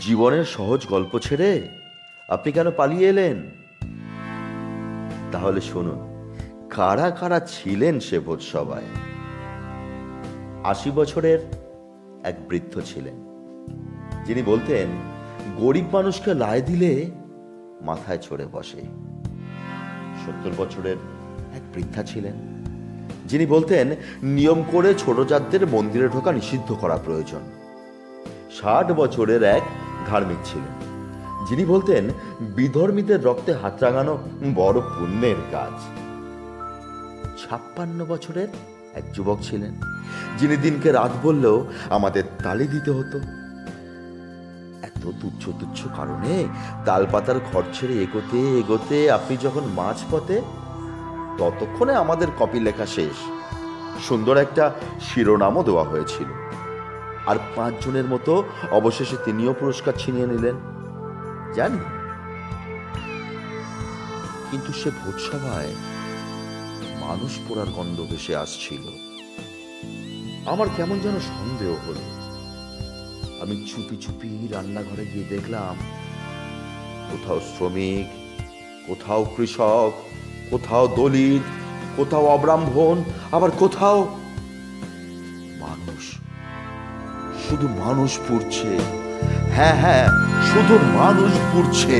জীবনের সহজ গল্প ছেড়ে আপনি কেন পালিয়ে এলেন? তাহলে শুনুন, কারা কারা ছিলেন সে ভোজসভায়? আশি বছরের এক বৃদ্ধ ছিলেন, যিনি বলতেন, গরিব মানুষকে লায় দিলে মাথায় চড়ে বসে। সত্তর বছরের এক বৃদ্ধা ছিলেন, যিনি বলতেন, নিয়ম করে ছোট জাতদের মন্দিরে ঢোকা নিষিদ্ধ করা প্রয়োজন। ষাট বছরের এক ধার্মিক ছিলেন। যিনি বলতেন, বিধর্মীদের রক্তে হাত রাঙানো বড় পুণ্যের কাজ। ছাপ্পান্ন বছরের এক যুবক ছিলেন, যিনি দিনকে রাত বললেও আমাদের তালি দিতে হতো। এত তুচ্ছ তুচ্ছ কারণে তালপাতার ঘর ছেড়ে এগোতে এগোতে আপনি যখন মাঝ পথে ততক্ষণে আমাদের কপি লেখা শেষ। সুন্দর একটা শিরোনামও দেওয়া হয়েছিল। আর পাঁচজনের মতো অবশেষে তিনিও পুরস্কার ছিনিয়ে নিলেন। জানি। কিন্তু সে ভোজসভায় মানুষ পোড়ার গন্ধ ভেসে আসছিল। আমার কেমন যেন সন্দেহ হলো। আমি চুপি চুপি রান্নাঘরে গিয়ে দেখলাম, কোথাও শ্রমিক, কোথাও কৃষক, কোথাও দলিত, কোথাও অব্রাহ্মণ, আবার কোথাও মানুষ। শুধু মানুষ পড়ছে। হ্যাঁ হ্যাঁ শুধু মানুষ পুড়ছে।